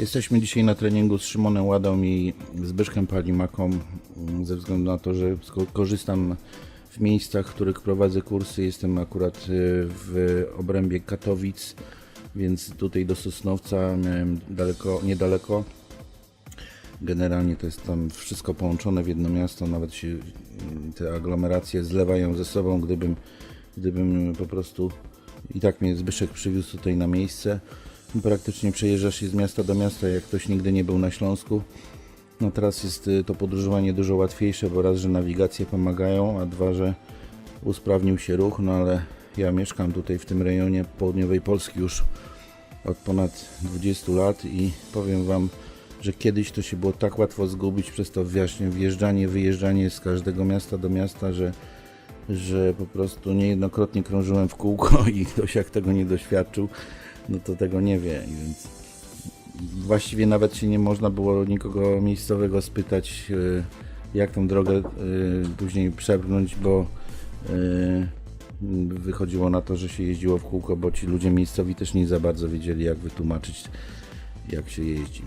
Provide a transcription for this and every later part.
Jesteśmy dzisiaj na treningu z Szymonem Ładą i Zbyszkiem Palimaką mm, ze względu na to, że korzystam w miejscach, w których prowadzę kursy. Jestem akurat y, w obrębie Katowic, więc tutaj do Sosnowca miałem daleko, niedaleko. Generalnie to jest tam wszystko połączone w jedno miasto, nawet się y, te aglomeracje zlewają ze sobą, gdybym, gdybym po prostu i tak mnie Zbyszek przywiózł tutaj na miejsce. Praktycznie przejeżdża się z miasta do miasta, jak ktoś nigdy nie był na Śląsku. No teraz jest y, to podróżowanie dużo łatwiejsze, bo raz, że nawigacje pomagają, a dwa, że usprawnił się ruch, no ale ja mieszkam tutaj w tym rejonie południowej Polski już od ponad 20 lat i powiem Wam, że kiedyś to się było tak łatwo zgubić przez to właśnie wjeżdżanie, wyjeżdżanie z każdego miasta do miasta, że, że po prostu niejednokrotnie krążyłem w kółko i ktoś jak tego nie doświadczył, no to tego nie wie, więc właściwie nawet się nie można było nikogo miejscowego spytać, y, jak tą drogę y, później przebrnąć, bo y, wychodziło na to, że się jeździło w kółko, bo ci ludzie miejscowi też nie za bardzo wiedzieli, jak wytłumaczyć, jak się jeździ.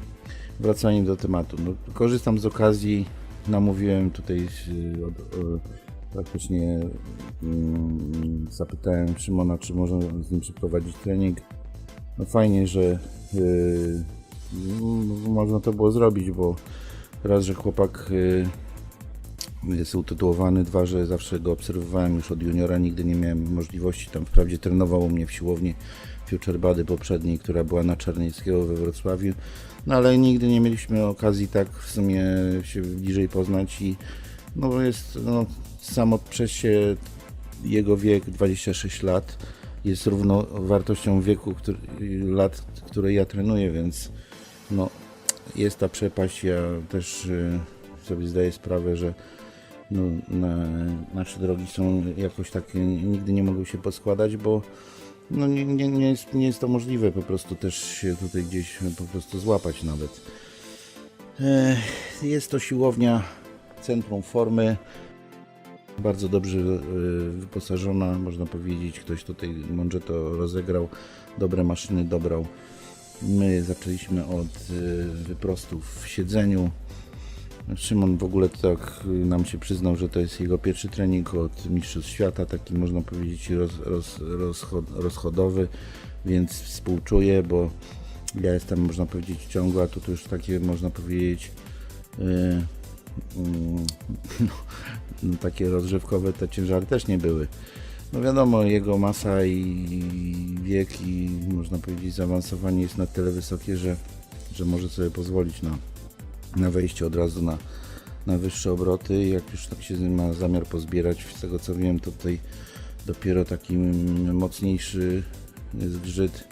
Wracając do tematu, no, korzystam z okazji, namówiłem tutaj praktycznie mm, zapytałem Szymona, czy można z nim przeprowadzić trening. No fajnie, że y, m- można to było zrobić, bo raz, że chłopak y, jest utytułowany, dwa, że zawsze go obserwowałem już od juniora, nigdy nie miałem możliwości, tam wprawdzie trenował u mnie w siłowni Future poprzedniej, która była na Czarnieckiego we Wrocławiu, no ale nigdy nie mieliśmy okazji tak w sumie się bliżej poznać i no jest no, samo przez się jego wiek 26 lat jest równowartością wieku który, lat, które ja trenuję, więc no, jest ta przepaść. Ja też y, sobie zdaję sprawę, że no, na, nasze drogi są jakoś takie, nigdy nie mogły się poskładać, bo no, nie, nie, nie, jest, nie jest to możliwe po prostu też się tutaj gdzieś po prostu złapać nawet. Jest to siłownia centrum formy, bardzo dobrze y, wyposażona, można powiedzieć. Ktoś tutaj mądrze to rozegrał, dobre maszyny dobrał. My zaczęliśmy od y, wyprostów w siedzeniu. Szymon w ogóle tak y, nam się przyznał, że to jest jego pierwszy trening od Mistrzostw Świata, taki można powiedzieć roz, roz, rozchod, rozchodowy, więc współczuję, bo ja jestem można powiedzieć ciągła, a tu to już takie można powiedzieć y, mm, no, no, takie rozgrzewkowe te ciężary też nie były. No wiadomo, jego masa i wiek i można powiedzieć zaawansowanie jest na tyle wysokie, że, że może sobie pozwolić na, na wejście od razu na, na wyższe obroty. Jak już tak się ma zamiar pozbierać, z tego co wiem, to tutaj dopiero taki mocniejszy zgrzyt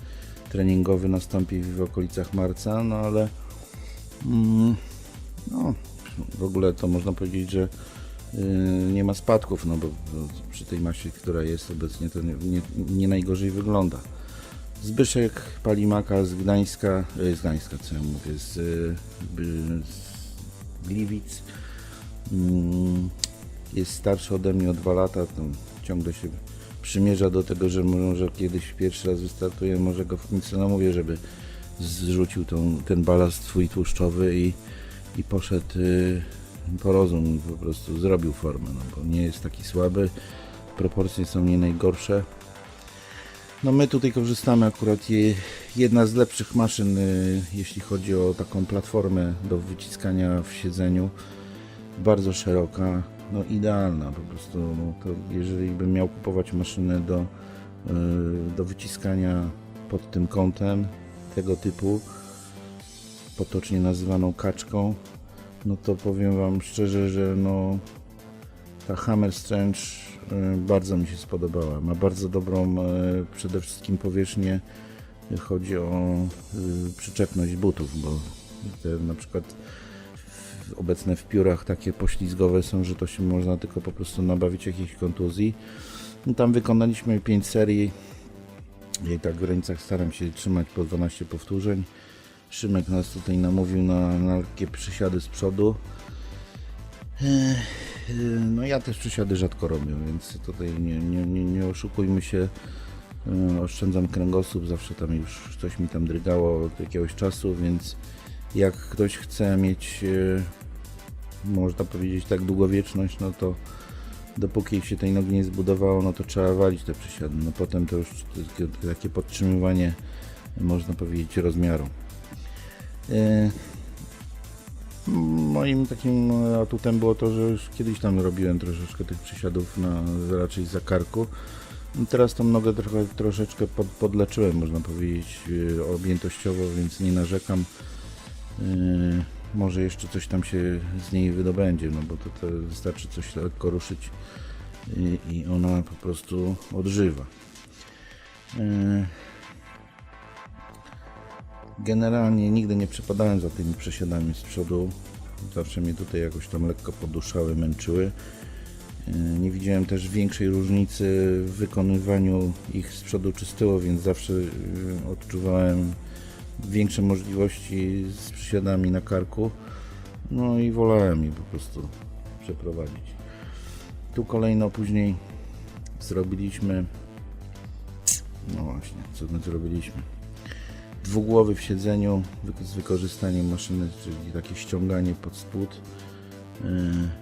treningowy nastąpi w okolicach marca, no ale mm, no, w ogóle to można powiedzieć, że nie ma spadków, no bo, przy tej masie, która jest obecnie, to nie, nie, nie najgorzej wygląda. Zbyszek Palimaka z Gdańska, yy, z Gdańska, co ja mówię, z, by- z Gliwic. Mm, Jest starszy ode mnie o dwa lata, to ciągle się przymierza do tego, że może kiedyś pierwszy raz wystartuje, może go w końcu namówię, żeby zrzucił tą, ten balast swój tłuszczowy i, i poszedł y, po rozum, po prostu zrobił formę, no bo nie jest taki słaby, proporcje są nie najgorsze. No my tutaj korzystamy akurat je, jedna z lepszych maszyn, y, jeśli chodzi o taką platformę do wyciskania w siedzeniu, bardzo szeroka, no idealna po prostu, no to jeżeli bym miał kupować maszynę do, y, do wyciskania pod tym kątem, tego typu, potocznie nazywaną kaczką, no to powiem Wam szczerze, że no ta Hammer Strange y, bardzo mi się spodobała. Ma bardzo dobrą y, przede wszystkim powierzchnię. y, Chodzi o przyczepność butów, bo te na przykład obecne w piórach takie poślizgowe są, że to się można tylko po prostu nabawić jakiejś kontuzji. No, tam wykonaliśmy 5 serii i tak w granicach staram się trzymać po 12 powtórzeń. Szymek nas tutaj namówił na, na lekkie przysiady z przodu. No ja też przysiady rzadko robię, więc tutaj nie, nie, nie, nie oszukujmy się. y, oszczędzam kręgosłup, zawsze tam już coś mi tam drgało od jakiegoś czasu, więc jak ktoś chce mieć, y, można powiedzieć tak, długowieczność, no to dopóki się tej nogi nie zbudowało, no to trzeba walić te przysiady. No potem to już takie- takie podtrzymywanie, można powiedzieć, rozmiaru. Y, Moim takim atutem było to, że już kiedyś tam robiłem troszeczkę tych przysiadów na raczej za karku. Teraz tą nogę trochę, troszeczkę pod, podleczyłem, można powiedzieć, yy, objętościowo, więc nie narzekam. Yy, może jeszcze coś tam się z niej wydobędzie, no bo to, to wystarczy coś lekko ruszyć i ona po prostu odżywa. Generalnie nigdy nie przepadałem za tymi przesiadami z przodu. Zawsze mnie tutaj jakoś tam lekko poduszały, męczyły. Yy, Nie widziałem też większej różnicy w wykonywaniu ich z przodu czy z tyłu, więc zawsze yy, odczuwałem większe możliwości z przysiadami na karku. No i wolałem je po prostu przeprowadzić. Tu kolejno później zrobiliśmy. No właśnie, co my zrobiliśmy? Dwugłowy w siedzeniu z wykorzystaniem maszyny, czyli takie ściąganie pod spód. Yy,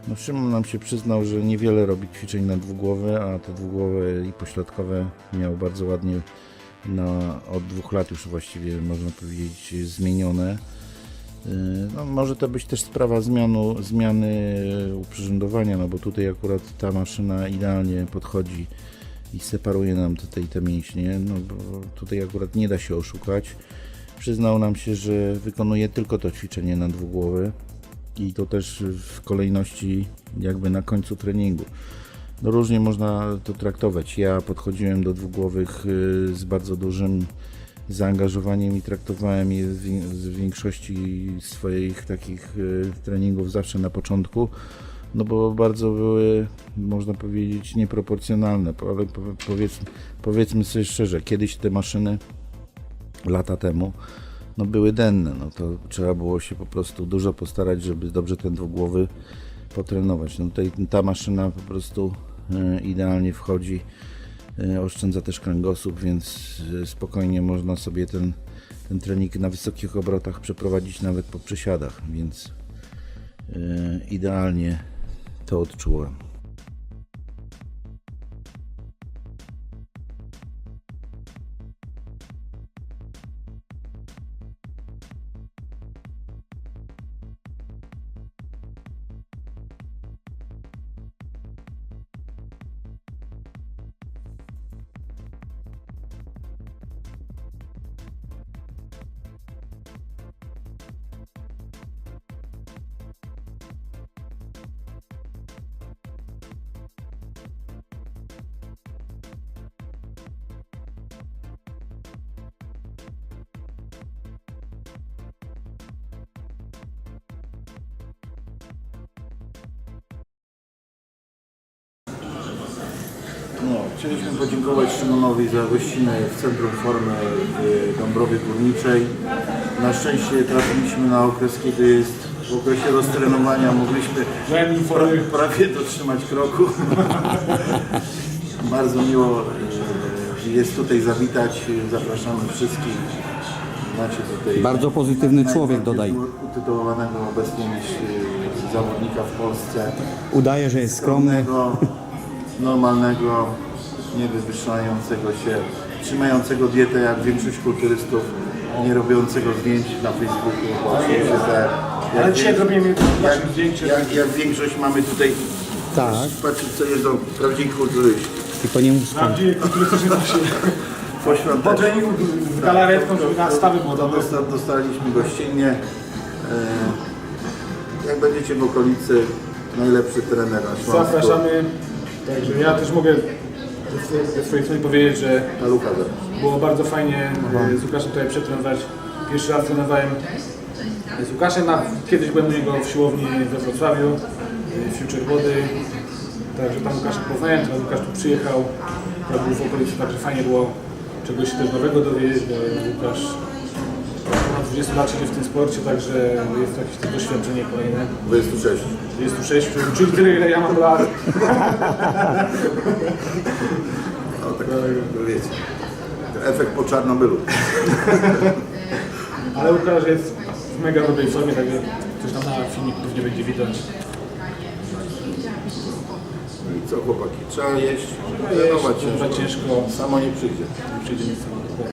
No Szymon nam się przyznał, że niewiele robi ćwiczeń na dwugłowe, a te dwugłowe i pośladkowe miał bardzo ładnie na, od dwóch lat już właściwie można powiedzieć zmienione. Yy, No, może to być też sprawa zmianu, zmiany uprzyrządowania, no bo tutaj akurat ta maszyna idealnie podchodzi i separuje nam tutaj te mięśnie, no bo tutaj akurat nie da się oszukać. Przyznał nam się, że wykonuje tylko to ćwiczenie na dwugłowy i to też w kolejności jakby na końcu treningu. No różnie można to traktować. Ja podchodziłem do dwugłowych y, z bardzo dużym zaangażowaniem i traktowałem je z wi- z większości swoich takich y, treningów zawsze na początku no bo bardzo były, można powiedzieć, nieproporcjonalne, powiedzmy, powiedzmy sobie szczerze, kiedyś te maszyny lata temu no były denne, no to trzeba było się po prostu dużo postarać, żeby dobrze ten dwugłowy potrenować. No tutaj ta maszyna po prostu e, idealnie wchodzi, e, oszczędza też kręgosłup, więc e, spokojnie można sobie ten, ten trening na wysokich obrotach przeprowadzić nawet po przysiadach, więc idealnie to odczułem. No, chcieliśmy podziękować Szymonowi za gościnę w Centrum Formy w Dąbrowie Górniczej. Na szczęście trafiliśmy na okres, kiedy jest w okresie roztrenowania, mogliśmy pra, prawie dotrzymać kroku. Bardzo miło e, jest tutaj zawitać, zapraszamy wszystkich. Macie tutaj Bardzo pozytywny człowiek, dodaj. utytułowanego obecnie niż e, zawodnika w Polsce Udaje, że jest skromny. skromnego, normalnego, nie wywyższającego się, trzymającego dietę jak większość kulturystów, nie robiącego zdjęć na Facebooku, bo oczywiście, że jak, Ale dzisiaj zrobimy jak, nasze zdjęcie. jak, jak większość mamy tutaj, Tak, patrzcie co jeżdżą prawdziwi kulturyści. tylko nie mów skąd. Prawdziwie kulturystyczne właśnie Po po treningu z galaretką, żeby na stawy dosta, dostaliśmy gościnnie. E, jak będziecie w okolicy, najlepszy trener na Śląsku. Zapraszamy. Także ja też mogę ze swojej strony powiedzieć, że było bardzo fajnie e, z Łukaszem tutaj przetrenować. Pierwszy raz trenowałem z Łukaszem, a kiedyś byłem u niego w siłowni we Wrocławiu, e, Future Body. Także tam Łukasza poznałem, teraz Łukasz tu przyjechał, ja był w okolicy, także fajnie było czegoś też nowego dowiedzieć, bo Łukasz 20 lat siedzi w tym sporcie, także jest to jakieś też doświadczenie kolejne. 26. 26, czyli tyle ile ja mam lat. No tak, wiecie. efekt po Czarnobylu. Ale Łukasz jest w mega dobrej formie, także coś tam na filmiku pewnie będzie widać. I co chłopaki, trzeba jeść, trenować trenować ciężko. ciężko, Samo nie przyjdzie. przyjdzie nic samo.